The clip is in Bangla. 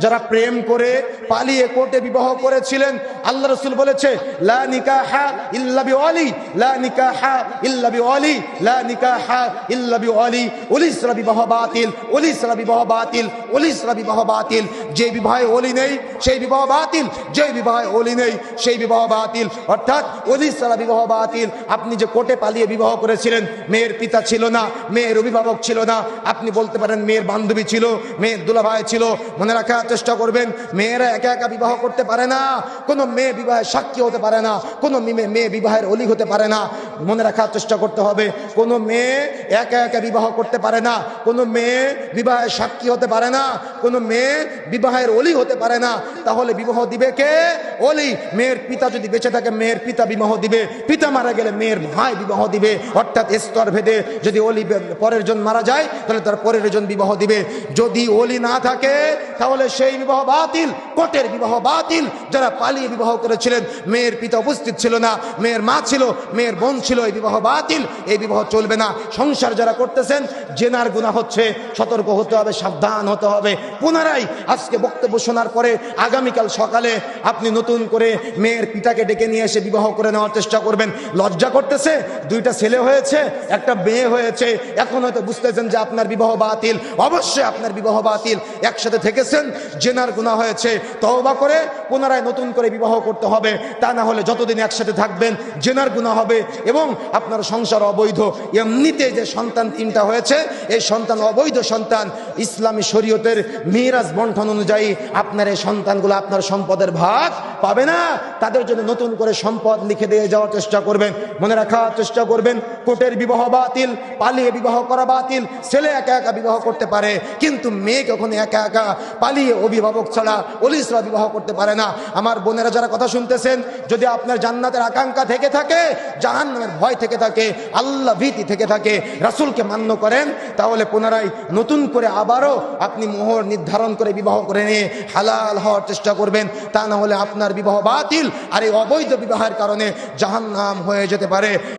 যারা প্রেম করে, পালিয়ে কোর্টে বিবাহ করেছিলেন, আল্লাহ রসুল বলেছে বাতিল বিবাহ বাতিল যে বিবাহে ওলি নেই, সেই বিবাহ বাতিল, যে বিবাহে ওলি নেই, সেই বিবাহ বাতিল। অর্থাৎ উলিসরা বিবাহ বাতিল। আপনি যে কোর্টে পালিয়ে বিবাহ করেছিলেন, মেয়ের পিতা ছিল না, মেয়ের অভিভাবক ছিল না, আপনি বলতে পারেন মেয়ের বান্ধবী ছিল, মেয়ের দুলাভাই ছিল, মনে রাখার চেষ্টা করবেন। মেয়েরা একা একা বিবাহ করতে পারে না। কোনো মেয়ে বিবাহের সাক্ষী হতে পারে না। কোনো মেয়ে বিবাহের অলি হতে পারে না। মনে রাখার চেষ্টা করতে হবে। কোনো মেয়ে একা একা বিবাহ করতে পারে না। কোনো মেয়ে বিবাহের সাক্ষী হতে পারে না। কোনো মেয়ে বিবাহের অলি হতে পারে না। তাহলে বিবাহ দিবে কে? অলি। মেয়ের পিতা যদি বেঁচে থাকে, মেয়ের পিতা বিবাহ দিবে। পিতা মারা গেলে মেয়ের ভাই বিবাহ দিবে। অর্থাৎ স্তর ভেদে যদি অলি পরের জন মারা যায়, তাহলে তার পরের জন বিবাহ দিবে। যদি অলি না থাকে, তাহলে সেই বিবাহ বাতিল কোটের বিবাহ বাতিল, যারা পালিয়ে বিবাহ করেছিলেন, মেয়ের পিতা উপস্থিত ছিল না, মেয়ের মা ছিল, মেয়ের বোন ছিল, এই বিবাহ বাতিল, এই বিবাহ চলবে না। সংসার যারা করতেছেন, জেনার গুণা হচ্ছে, সতর্ক হতে হবে, সাবধান হতে হবে। পুনরায় আজকে বক্তব্য শোনার পরে আগামীকাল সকালে আপনি নতুন করে মেয়ের পিতাকে ডেকে নিয়ে এসে বিবাহ করে নেওয়ার চেষ্টা করবেন। লজ্জা করতেছে, দুইটা ছেলে হয়েছে, একটা মেয়ে হয়েছে, এখন হয়তো বুঝতেছেন যে আপনার বিবাহ বাতিল। অবশ্যই আপনার বিবাহ বাতিল। একসাথে থেকেছেন জেনার গুণা হয়েছে, তওবা করে পুনরায় নতুন করে বিবাহ করতে হবে। তা না হলে যতদিন একসাথে থাকবেন জেনার গুণা হবে এবং আপনার সংসার অবৈধ। এমনিতে যে সন্তান তিনটা হয়েছে, এই সন্তান অবৈধ সন্তান ইসলামী শরীয়তের মেয়েরাজ বন্ঠন অনুযায়ী আপনার এই সন্তানগুলো আপনার সম্পদের ভাগ। পাবে না, তাদের জন্য নতুন করে সম্পদ লিখে দিয়ে যাওয়ার চেষ্টা করবেন। মনে রাখার চেষ্টা করবেন, কোর্টের বিবাহ বাতিল, পালিয়ে বিবাহ করা বাতিল, ছেলে একা একা বিবাহ করতে পারে, কিন্তু মেয়ে কখনো একা একা পালিয়ে অভিভাবক ছাড়া অলিসরা বিবাহ করতে পারে না। আমার বোনেরা যারা কথা শুনতেছেন, যদি আপনার জান্নাতের আকাঙ্ক্ষা থেকে থাকে, জাহান্নামের ভয় থেকে থাকে, আল্লাহ ভীতি থেকে থাকে, রাসুলকে মান্য করেন, তাহলে পুনরায় নতুন করে আবারও আপনি মোহর নির্ধারণ করে বিবাহ করে নিয়ে হালাল হওয়ার চেষ্টা করবেন। তা না হলে আপনার বিবাহ বাতিল আর এই অবৈধ বিবাহের কারণে জাহান্নাম হয়ে যেতে পারে।